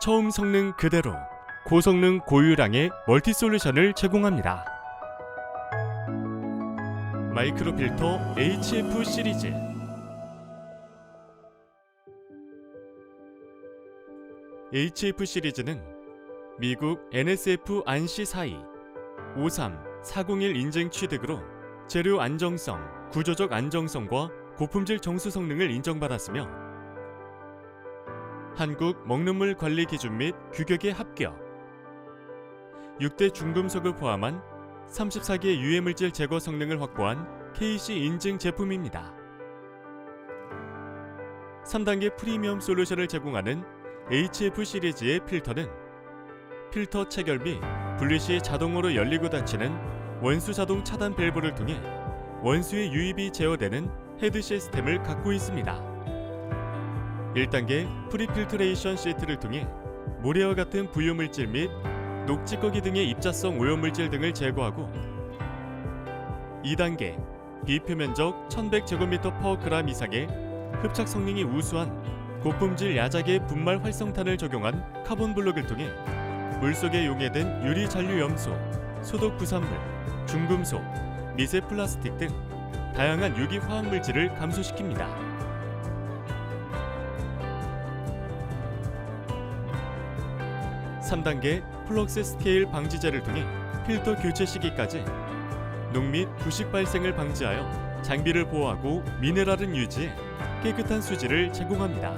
처음 성능 그대로 고성능 고유량의 멀티 솔루션을 제공합니다. 마이크로 필터 HF 시리즈 HF 시리즈는 미국 NSF 안시 사이 53 401 인증 취득으로 재료 안정성, 구조적 안정성과 고품질 정수 성능을 인정받았으며 한국 먹는물 관리 기준 및 규격에 합격 6대 중금속을 포함한 34개 유해물질 제거 성능을 확보한 KC 인증 제품입니다. 3단계 프리미엄 솔루션을 제공하는 HF 시리즈의 필터는 필터 체결 및 분리 시 자동으로 열리고 닫히는 원수 자동 차단 밸브를 통해 원수의 유입이 제어되는 헤드 시스템을 갖고 있습니다. 1단계 프리필트레이션 시트를 통해 모래와 같은 부유물질 및 녹지거기 등의 입자성 오염물질 등을 제거하고 2단계 비표면적 1100제곱미터 퍼 그램 이상의 흡착 성능이 우수한 고품질 야자계 분말 활성탄을 적용한 카본 블록을 통해 물속에 용해된 유리 잔류 염소, 소독 부산물, 중금속, 미세 플라스틱 등 다양한 유기 화학 물질을 감소시킵니다. 3단계 플럭스 스케일 방지제를 통해 필터 교체 시기까지 녹및 부식 발생을 방지하여 장비를 보호하고 미네랄은 유지해 깨끗한 수지를 제공합니다.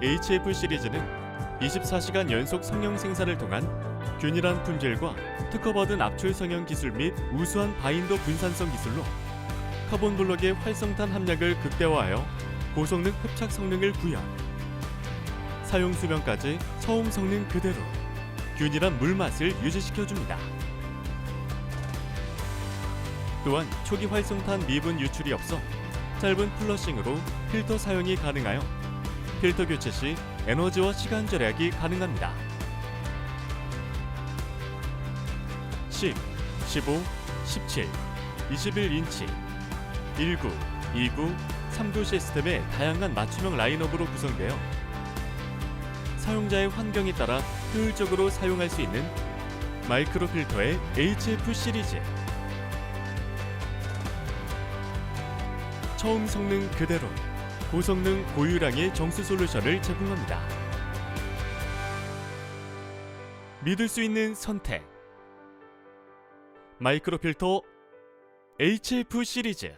HF 시리즈는 24시간 연속 성형 생산을 통한 균일한 품질과 특허받은 압출 성형 기술 및 우수한 바인더 분산성 기술로 카본 블록의 활성탄 함량을 극대화하여 고성능 흡착 성능을 구현 사용 수명까지 처음 성능 그대로 균일한 물 맛을 유지시켜 줍니다. 또한 초기 활성탄 미분 유출이 없어 짧은 플러싱으로 필터 사용이 가능하여 필터 교체 시 에너지와 시간 절약이 가능합니다. 10, 15, 17, 21인치 19, 29, 3구 시스템의 다양한 맞춤형 라인업으로 구성되어 사용자의 환경에 따라 효율적으로 사용할 수 있는 마이크로 필터의 HF 시리즈 처음 성능 그대로 고성능 고유량의 정수 솔루션을 제공합니다. 믿을 수 있는 선택 마이크로 필터 HF 시리즈